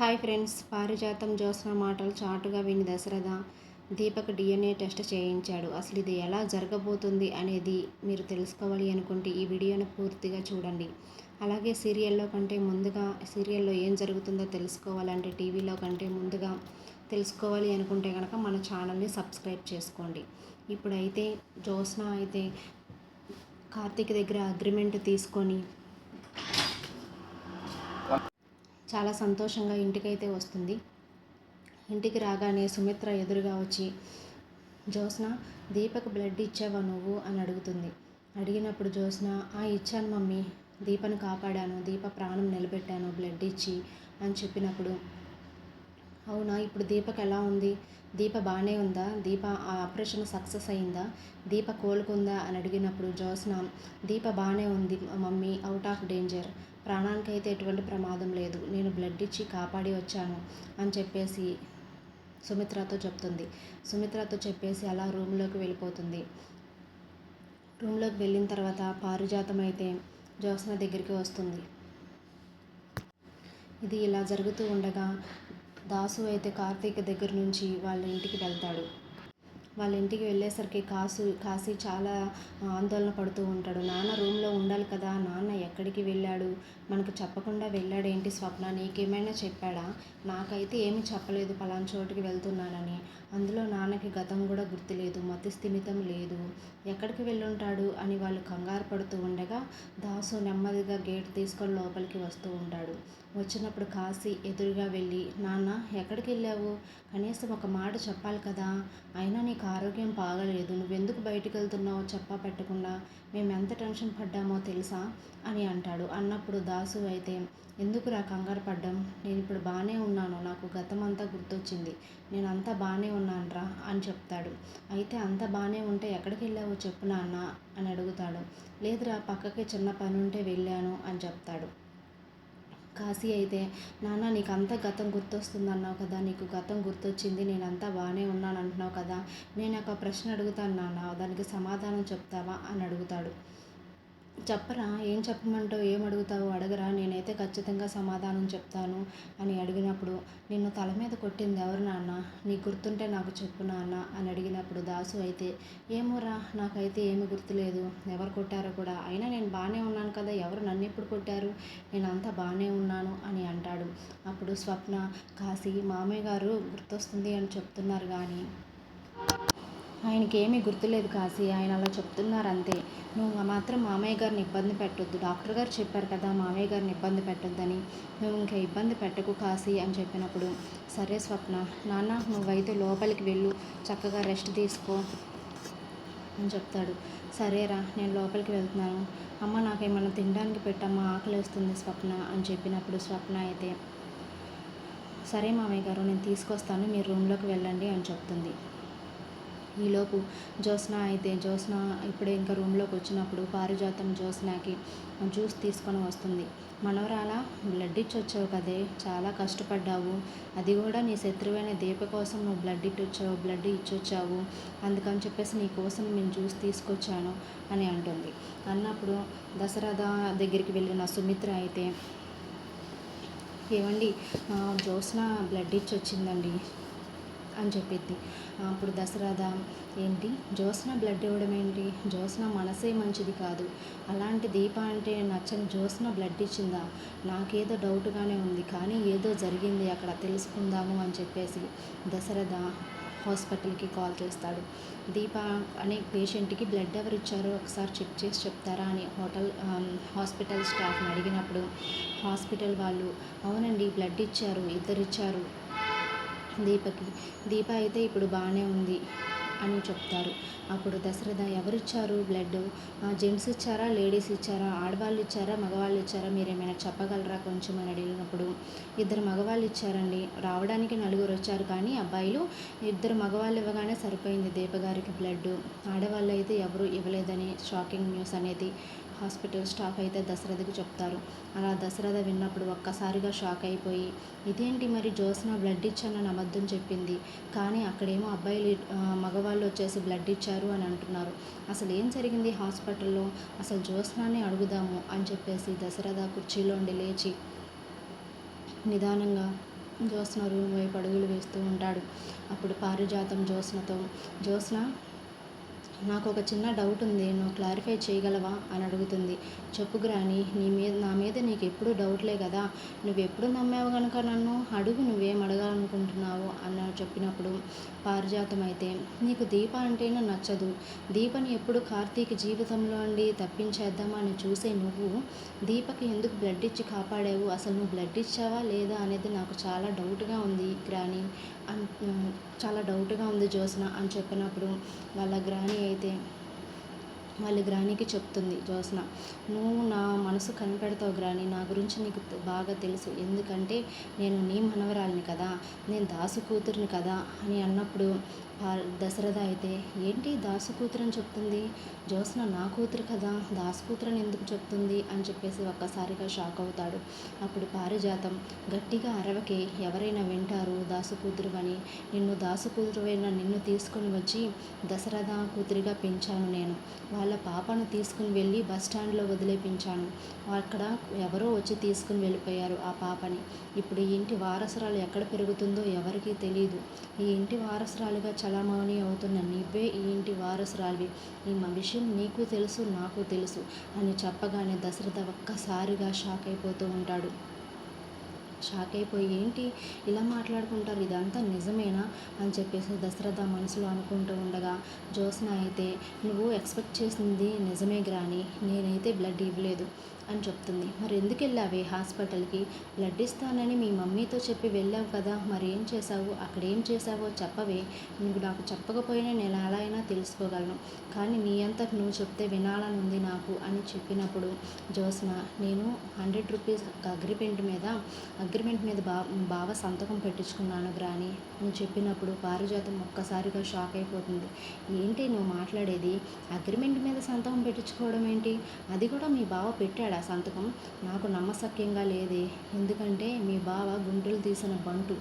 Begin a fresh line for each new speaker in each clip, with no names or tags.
Hi friends. పారిజాతం జ్యోత్స్న మాటలు చాటుగా విని దశరథ దీపక్ డిఎన్ఏ టెస్ట్ చేయించాడు. అసలు ఇది ఎలా జరగబోతుంది అనేది మీరు తెలుసుకోవాలి అనుకుంటే ఈ వీడియోను పూర్తిగా చూడండి. అలాగే సీరియల్లో కంటే ముందుగా సీరియల్లో ఏం జరుగుతుందో తెలుసుకోవాలంటే టీవీలో కంటే ముందుగా తెలుసుకోవాలి అనుకుంటే కనుక మన ఛానల్ని సబ్స్క్రైబ్ చేసుకోండి. ఇప్పుడైతే జ్యోత్స్న అయితే కార్తీక్ దగ్గర అగ్రిమెంట్ తీసుకొని చాలా సంతోషంగా ఇంటికైతే వస్తుంది. ఇంటికి రాగానే సుమిత్ర ఎదురుగా వచ్చి జ్యోత్స్న దీపక్ బ్లడ్ ఇచ్చావా నువ్వు? అని అడుగుతుంది. అడిగినప్పుడు జ్యోత్స్న ఆ ఇచ్చాను మమ్మీ. దీపను కాపాడాను. దీప ప్రాణం నిలబెట్టాను. బ్లడ్ ఇచ్చి అని చెప్పినప్పుడు అవునా? ఇప్పుడు దీపక్ ఎలా ఉంది? దీప బాగానే ఉందా? దీప ఆ ఆపరేషన్ సక్సెస్ అయిందా? దీప కోలుకుందా? అని అడిగినప్పుడు జోస్న దీప బాగానే ఉంది మమ్మీ అవుట్ ఆఫ్ డేంజర్. ప్రాణానికైతే ఎటువంటి ప్రమాదం లేదు. నేను బ్లడ్ ఇచ్చి కాపాడి వచ్చాను అని చెప్పేసి సుమిత్రతో చెప్తుంది. సుమిత్రతో చెప్పేసి అలా రూమ్లోకి వెళ్ళిపోతుంది. రూమ్లోకి వెళ్ళిన తర్వాత పారిజాతం అయితే జ్యోత్స్న దగ్గరికి వస్తుంది. ఇది ఇలా జరుగుతూ ఉండగా దాసు అయితే కార్తీక్ దగ్గర నుంచి వాళ్ళ ఇంటికి వెళ్తాడు. వాళ్ళ ఇంటికి వెళ్ళేసరికి కాసు కాశీ చాలా ఆందోళన పడుతూ ఉంటాడు. నాన్న రూమ్లో ఉండాలి కదా నాన్న ఎక్కడికి వెళ్ళాడు? మనకు చెప్పకుండా వెళ్ళాడేంటి స్వప్న? నీకేమైనా చెప్పాడా? నాకైతే ఏమీ చెప్పలేదు పలానా చోటుకి వెళ్తున్నానని. అందులో నాన్నకి గతం కూడా గుర్తులేదు మతి స్థిమితం లేదు. ఎక్కడికి వెళ్ళుంటాడు? అని వాళ్ళు కంగారు పడుతూ ఉండగా దాసు నెమ్మదిగా గేట్ తీసుకొని లోపలికి వస్తూ ఉంటాడు. వచ్చినప్పుడు కాశీ ఎదురుగా వెళ్ళి నాన్న ఎక్కడికి వెళ్ళావు కనీసం ఒక మాట చెప్పాలి కదా. అయినా నీకు ఆరోగ్యం బాగలేదు. నువ్వెందుకు బయటకు వెళ్తున్నావో చెప్పా పెట్టకుండా మేము ఎంత టెన్షన్ పడ్డామో తెలుసా? అని అంటాడు. అన్నప్పుడు దాసు అయితే ఎందుకురా కంగారు పడ్డం? నేను ఇప్పుడు బాగానే ఉన్నాను. నాకు గతం అంతా గుర్తొచ్చింది. నేను అంతా బాగానే ఉన్నానురా అని చెప్తాడు. అయితే అంత బాగానే ఉంటే ఎక్కడికి వెళ్ళావో చెప్పు నాన్న అని అడుగుతాడు. లేదురా పక్కకి చిన్న పని ఉంటే వెళ్ళాను అని చెప్తాడు. కాశీ అయితే నాన్న నీకు అంతా గతం గుర్తొస్తుంది అన్నావు కదా నీకు గతం గుర్తొచ్చింది నేను అంతా బాగానే ఉన్నాను అంటున్నావు కదా నేను ఒక ప్రశ్న అడుగుతాను నాన్న దానికి సమాధానం చెప్తావా? అని అడుగుతాడు. చెప్పరా? ఏం చెప్పమంటావు? ఏం అడుగుతావు? అడగరా. నేనైతే ఖచ్చితంగా సమాధానం చెప్తాను అని అడిగినప్పుడు నిన్ను తల మీద కొట్టింది ఎవరు నాన్న? నీ గుర్తుంటే నాకు చెప్పు నాన్న అని అడిగినప్పుడు దాసు అయితే ఏమోరా నాకైతే ఏమి గుర్తులేదు. ఎవరు కొట్టారో కూడా. అయినా నేను బాగానే ఉన్నాను కదా. ఎవరు నన్ను ఎప్పుడు కొట్టారు? నేను అంతా బాగానే ఉన్నాను అని అంటాడు. అప్పుడు స్వప్న కాశీ మామయ్య గారు గుర్తొస్తుంది అని చెప్తున్నారు కానీ ఆయనకి ఏమీ గుర్తులేదు కాశీ. ఆయన అలా చెప్తున్నారు అంతే నువ్వు మాత్రం మామయ్య గారిని ఇబ్బంది పెట్టొద్దు. డాక్టర్ గారు చెప్పారు కదా మామయ్య గారిని ఇబ్బంది పెట్టొద్దని. నువ్వు ఇంకా ఇబ్బంది పెట్టకు కాశీ అని చెప్పినప్పుడు సరే స్వప్న నాన్న నువ్వైతే లోపలికి వెళ్ళు చక్కగా రెస్ట్ తీసుకో అని చెప్తాడు. సరేరా నేను లోపలికి వెళ్తున్నాను. అమ్మ నాకేమన్నా తినడానికి పెట్టమ్మా ఆకలి వేస్తుంది స్వప్న అని చెప్పినప్పుడు స్వప్న అయితే సరే మామయ్య గారు నేను తీసుకొస్తాను మీరు రూమ్లోకి వెళ్ళండి అని చెప్తుంది. ఈలోపు జ్యోత్స్న అయితే జ్యోత్స్న ఇప్పుడే ఇంకా రూమ్లోకి వచ్చినప్పుడు పారిజాతం జ్యోత్స్నకి జ్యూస్ తీసుకొని వస్తుంది. మనవరాల బ్లడ్ ఇచ్చి వచ్చావు కదే చాలా కష్టపడ్డావు. అది కూడా నీ శత్రువైన దీప కోసం నువ్వు బ్లడ్ ఇచ్చొచ్చావు బ్లడ్ ఇచ్చొచ్చావు అందుకని చెప్పేసి నీ కోసం నేను జ్యూస్ తీసుకొచ్చాను అని అంటుంది. అన్నప్పుడు దసరా దగ్గరికి వెళ్ళిన సుమిత్ర అయితే ఏమండి జ్యోత్స్న బ్లడ్ ఇచ్చి వచ్చిందండి అని చెప్పిద్ది. అప్పుడు దశరథ ఏంటి? జ్యోత్స్న బ్లడ్ ఇవ్వడం ఏంటి? జ్యోత్స్న మనసే మంచిది కాదు. అలాంటి దీప అంటే నచ్చని జ్యోత్స్న బ్లడ్ ఇచ్చిందా? నాకేదో డౌట్గానే ఉంది. కానీ ఏదో జరిగింది. అక్కడ తెలుసుకుందాము అని చెప్పేసి దశరథ హాస్పిటల్కి కాల్ చేస్తాడు. దీప అనే పేషెంట్కి బ్లడ్ ఎవరు ఇచ్చారో ఒకసారి చెక్ చేసి చెప్తారా అని హోటల్ హాస్పిటల్ స్టాఫ్ని అడిగినప్పుడు హాస్పిటల్ వాళ్ళు అవునండి బ్లడ్ ఇచ్చారు ఇద్దరు ఇచ్చారు దీపకి. దీప అయితే ఇప్పుడు బాగానే ఉంది అని చెప్తారు. అప్పుడు దశరథ ఎవరిచ్చారు? బ్లడ్? జెంట్స్ ఇచ్చారా? లేడీస్ ఇచ్చారా? ఆడవాళ్ళు ఇచ్చారా? మగవాళ్ళు ఇచ్చారా? మీరు ఏమైనా చెప్పగలరా? కొంచెం అని అడిగినప్పుడు ఇద్దరు మగవాళ్ళు ఇచ్చారండి. రావడానికి నలుగురు వచ్చారు కానీ అబ్బాయిలు ఇద్దరు మగవాళ్ళు ఇవ్వగానే సరిపోయింది దీపగారికి బ్లడ్. ఆడవాళ్ళు అయితే ఎవరు ఇవ్వలేదని షాకింగ్ న్యూస్ అనేది హాస్పిటల్ స్టాఫ్ అయితే దశరథకి చెప్తారు. అలా దశరథ విన్నప్పుడు ఒక్కసారిగా షాక్ అయిపోయి ఇదేంటి మరి జ్యోత్స్న బ్లడ్ ఇచ్చానని అబద్ధం చెప్పింది? కానీ అక్కడేమో అబ్బాయిలు మగవాళ్ళు వచ్చేసి బ్లడ్ ఇచ్చారు అని అంటున్నారు. అసలు ఏం జరిగింది హాస్పిటల్లో? అసలు జ్యోత్స్నాన్ని అడుగుదాము అని చెప్పేసి దశరథ కుర్చీలో ఉండి లేచి నిదానంగా జ్యోత్స్న రూమ్ వైపు అడుగులు వేస్తూ ఉంటాడు. అప్పుడు పారిజాతం జ్యోత్స్నతో జ్యోత్స్న నాకు ఒక చిన్న డౌట్ ఉంది. నువ్వు క్లారిఫై చేయగలవా? అని అడుగుతుంది. చెప్పు గ్రాని నీ మీద నా మీద నీకు ఎప్పుడు డౌట్లే కదా? నువ్వు ఎప్పుడు నమ్మావు కనుక నన్ను? అడుగు నువ్వేం అడగాలనుకుంటున్నావు? అన్న చెప్పినప్పుడు పారిజాతం అయితే నీకు దీప అంటేనే నచ్చదు. దీపని ఎప్పుడు కార్తీక్ జీవితంలో అండి తప్పించేద్దామని చూసే నువ్వు దీపకి ఎందుకు బ్లడ్ ఇచ్చి కాపాడావు? అసలు నువ్వు బ్లడ్ ఇచ్చావా లేదా అనేది నాకు చాలా డౌట్గా ఉంది గ్రాని. అన్ చాలా డౌట్గా ఉంది జ్యోత్స్న అని చెప్పినప్పుడు వాళ్ళ గ్రాని అయితే వాళ్ళ గ్రానికి చెప్తుంది జ్యోత్స్న నువ్వు నా మనసు కనిపెడతావు గ్రాని నా గురించి నీకు బాగా తెలుసు. ఎందుకంటే నేను నీ మనవరాలిని కదా నేను దాసు కూతురిని కదా అని అన్నప్పుడు దశరథ అయితే ఏంటి దాసు కూతురు అని చెప్తుంది? జ్యోత్స్న నా కూతురు కదా దాసు కూతురు అని ఎందుకు చెప్తుంది? అని చెప్పేసి ఒక్కసారిగా షాక్ అవుతాడు. అప్పుడు పారిజాతం గట్టిగా అరవకి ఎవరైనా వింటారు దాసు కూతురు అని నిన్ను దాసు కూతురువైన నిన్ను తీసుకొని వచ్చి దశరథ కూతురిగా పెంచాను నేను. వాళ్ళ పాపను తీసుకుని వెళ్ళి బస్ స్టాండ్లో వదిలేపించాను. అక్కడ ఎవరో వచ్చి తీసుకుని వెళ్ళిపోయారు ఆ పాపని. ఇప్పుడు ఈ ఇంటి వారసురాలు ఎక్కడ పెరుగుతుందో ఎవరికీ తెలియదు ఈ ఇంటి వారసురాలుగా చలామణి అవుతున్న నీవే ఈ ఇంటి వారసురాలివి. ఈ విషయం నీకు తెలుసు నాకు తెలుసు అని చెప్పగానే దశరథ ఒక్కసారిగా షాక్ అయిపోతూ ఉంటాడు. షాక్ అయిపోయి ఏంటి? ఇలా మాట్లాడుకుంటారు? ఇదంతా నిజమేనా? అని చెప్పేసి దశరథ మనసులో అనుకుంటూ ఉండగా జోస్న అయితే నువ్వు ఎక్స్పెక్ట్ చేసింది నిజమే గ్రాని నేనైతే బ్లడ్ ఇవ్వలేదు. అని చెప్తుంది. మరి ఎందుకు వెళ్ళావే హాస్పిటల్కి? బ్లడ్ ఇస్తానని మీ మమ్మీతో చెప్పి వెళ్ళావు కదా మరి ఏం చేసావు అక్కడ ఏం చేసావో చెప్పవే. నువ్వు నాకు చెప్పకపోయినా నేను ఎలా అయినా తెలుసుకోగలను. కానీ నీ అంతకు నువ్వు చెప్తే వినాలని ఉంది నాకు అని చెప్పినప్పుడు జోస్న నేను హండ్రెడ్ రూపీస్ అగ్రిమెంట్ మీద అగ్రిమెంట్ మీద బా బావ సంతకం పెట్టించుకున్నాను గ్రాని నువ్వు చెప్పినప్పుడు పారిజాతం ఒక్కసారిగా షాక్ అయిపోతుంది. ఏంటి నువ్వు మాట్లాడేది? అగ్రిమెంట్ మీద సంతకం పెట్టించుకోవడం ఏంటి? అది కూడా మీ బావ పెట్టాడా? సంతకం. నాకు నమ్మశక్యంగా లేదే. ఎందుకంటే మీ బావ గుంటలు తీసిన బంటు.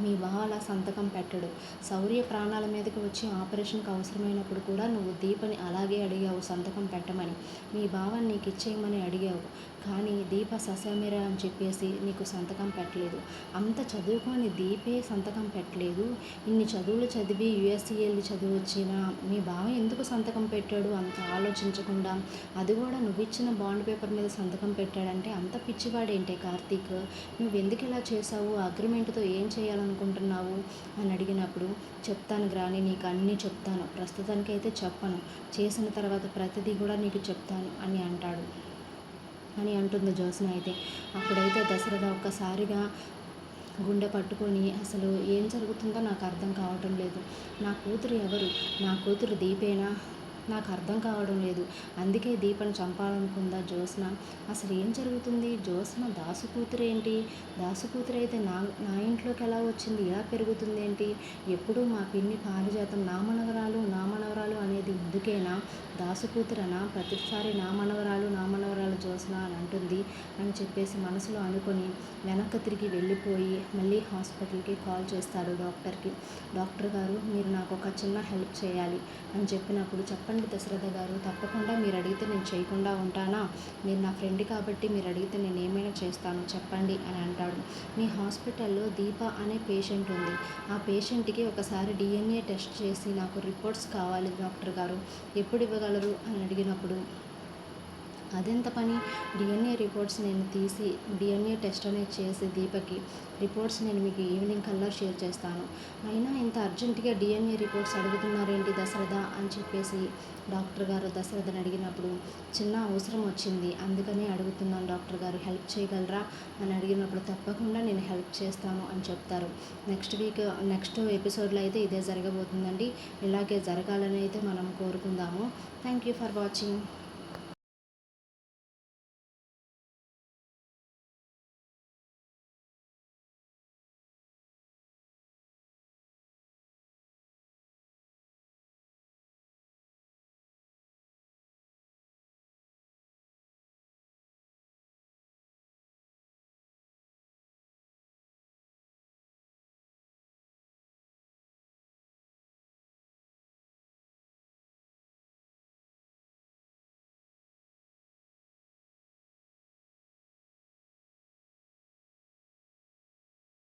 మీ బావ సంతకం పెట్టడు. శౌర్య ప్రాణాల మీదకి వచ్చి ఆపరేషన్కి అవసరమైనప్పుడు కూడా నువ్వు దీపని అలాగే అడిగావు సంతకం పెట్టమని. మీ బావని నీకు ఇచ్చేయమని అడిగావు. కానీ దీప సశామిర అని చెప్పేసి నీకు సంతకం పెట్టలేదు. అంత చదువుకొని దీపే సంతకం పెట్టలేదు. ఇన్ని చదువులు చదివి యుఎస్సి చదివి చదువు వచ్చిన మీ బావ ఎందుకు సంతకం పెట్టాడు అంత ఆలోచించకుండా? అది కూడా నువ్వు ఇచ్చిన బాండ్ పేపర్ మీద సంతకం పెట్టాడంటే అంత పిచ్చివాడేంటే కార్తీక్? నువ్వు ఎందుకు ఇలా చేసావు అగ్రిమెంట్తో ఏం అనుకుంటున్నావు? అని అడిగినప్పుడు చెప్తాను గ్రాని నీకు అన్నీ చెప్తాను. ప్రస్తుతానికైతే చెప్పను. చేసిన తర్వాత ప్రతిదీ కూడా నీకు చెప్తాను అని అంటాడు. అని అంటుంది జ్యోత్స్న అయితే. అప్పుడైతే దశరథ ఒక్కసారిగా గుండె పట్టుకొని అసలు ఏం జరుగుతుందో నాకు అర్థం కావటం లేదు. నా కూతురు ఎవరు? నా కూతురు దీపేనా? నాకు అర్థం కావడం లేదు. అందుకే దీపను చంపాలనుకుందా జ్యోత్స్న? అసలు ఏం జరుగుతుంది? జ్యోత్స్న దాసు కూతురు ఏంటి? దాసు కూతురు అయితే నా నా ఇంట్లోకి ఎలా వచ్చింది? ఎలా పెరుగుతుంది ఏంటి? ఎప్పుడూ మా పిన్ని పారిజాతం నా మనవరాలు నా మనవరాలు అనేది ఇందుకేనా దాసు కూతురనా? ప్రతిసారి నా మనవరాలు నా మనవరాలు జ్యోత్స్న అని అంటుంది. అని చెప్పేసి మనసులో అనుకొని వెనక్కి తిరిగి వెళ్ళిపోయి మళ్ళీ హాస్పిటల్కి కాల్ చేస్తాడు డాక్టర్కి. డాక్టర్ గారు మీరు నాకు ఒక చిన్న హెల్ప్ చేయాలి అని చెప్పినప్పుడు చెప్పండి. చెప్పండి దశరథ గారు. తప్పకుండా మీరు అడిగితే నేను చేయకుండా ఉంటానా? మీరు నా ఫ్రెండ్ కాబట్టి మీరు అడిగితే నేను ఏమైనా చేస్తాను చెప్పండి అని అంటాడు. మీ హాస్పిటల్లో దీప అనే పేషెంట్ ఉంది. ఆ పేషెంట్కి ఒకసారి డిఎన్ఏ టెస్ట్ చేసి నాకు రిపోర్ట్స్ కావాలి డాక్టర్ గారు. ఎప్పుడు ఇవ్వగలరు? అని అడిగినప్పుడు అదెంత పని? డిఎన్ఏ రిపోర్ట్స్ నేను తీసి డిఎన్ఏ టెస్ట్ అనేది చేసి దీపకి రిపోర్ట్స్ నేను మీకు ఈవినింగ్ కల్లా షేర్ చేస్తాను. అయినా ఇంత అర్జెంటుగా డిఎన్ఏ రిపోర్ట్స్ అడుగుతున్నారేంటి దశరథ అని చెప్పేసి డాక్టర్ గారు దశరథని అడిగినప్పుడు చిన్న అవసరం వచ్చింది అందుకనే అడుగుతున్నాను డాక్టర్ గారు హెల్ప్ చేయగలరా? అని అడిగినప్పుడు తప్పకుండా నేను హెల్ప్ చేస్తాను అని చెప్తారు. నెక్స్ట్ వీక్ నెక్స్ట్ ఎపిసోడ్లో అయితే ఇదే జరగబోతుందండి. ఇలాగే జరగాలని అయితే మనం కోరుకుందాము. Thank you for watching